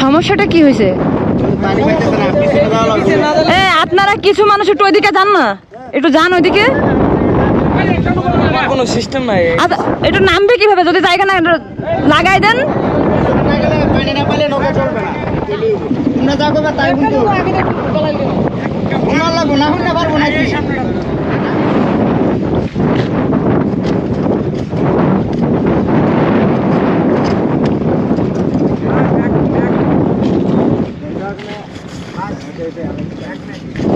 সমস্যাটা কি হয়েছে? আপনারা কিছু মানুষ একটু ওইদিকে যান না? একটু যান ওইদিকে। কোনো সিস্টেম নাই। আচ্ছা, একটু নামবে কীভাবে? যদি জায়গা না লাগাই দেন। না গেলে পানি না পাইলে নৌকা চলবে না তোমরা যা করবে তাই কিন্তু ওনার লাগবো না হলে পারব নাকি না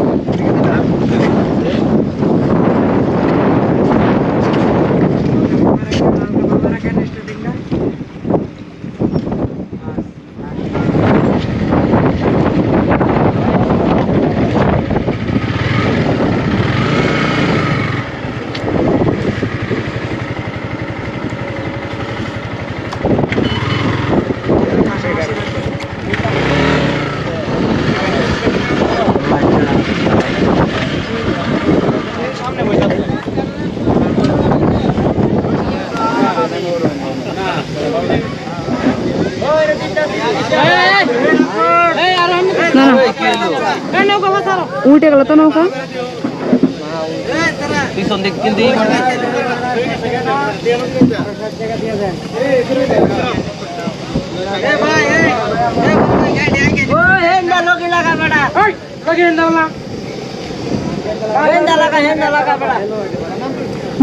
উল্টে গেল তো নৌকা? পিছন দিক কিন্তু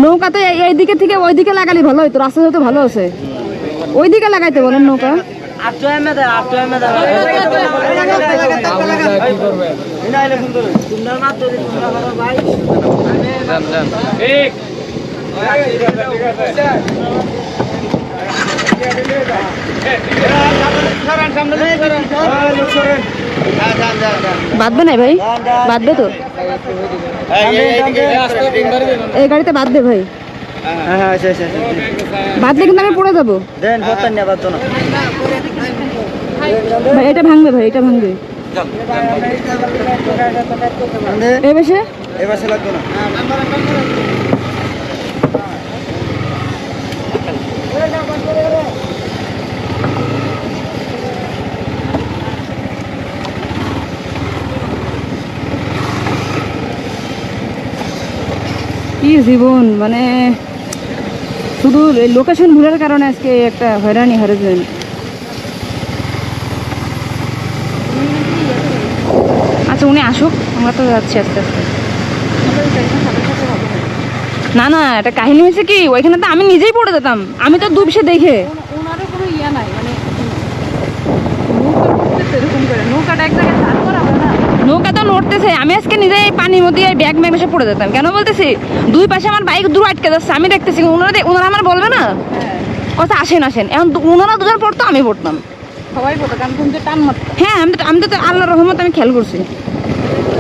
নৌকা তো এই- এই দিকে থেকে ওই দিকে লাগালে ভালো হতো রাস্তা তো ভালো আছে। ওই দিকে লাগাইতে বলেন নৌকা। বাঁধবে না ভাই বাঁধবে তো এই গাড়িতে বাঁধবে ভাই হ্যাঁ হ্যাঁ আচ্ছা আচ্ছা বাঁধলে কিন্তু আমি পড়ে যাব দেন পত্তন নিয়ে পারতো না ভাই এটা ভাঙবে ভাই এটা ভাঙবে লাগতো না। কি জীবন মানে শুধু লোকেশন ভুলের কারণে আজকে একটা হয়রানি হারেছেন। আচ্ছা উনি আসুক আমরা তো যাচ্ছি আস্তে আস্তে। না না একটা কাহিনী হয়েছে কি ওইখানে তো আমি নিজেই পড়ে যেতাম আমি তো দুবসে দেখে। ওনারও কোনো ইয়ে নাই মানে নৌকাটা এক জায়গায় নৌকা তো নড়তেছে আমি আজকে নিজেই পানির মধ্যে ব্যাগ ম্যাগ এসে পড়ে যেতাম। কেন বলতেছি? দুই পাশে আমার বাইক দূর আটকে যাচ্ছে আমি দেখতেছি ওনারা ওনারা আমার বলবে না? কথা আসেন আসেন। এখন ওনারা দুজন পড়তো আমি পড়তাম। সবাই বলতো কারণ তুমি তো টান মারতো। হ্যাঁ আমি তো আমি তো আল্লাহ রহমত আমি খেয়াল করছি। Thank you.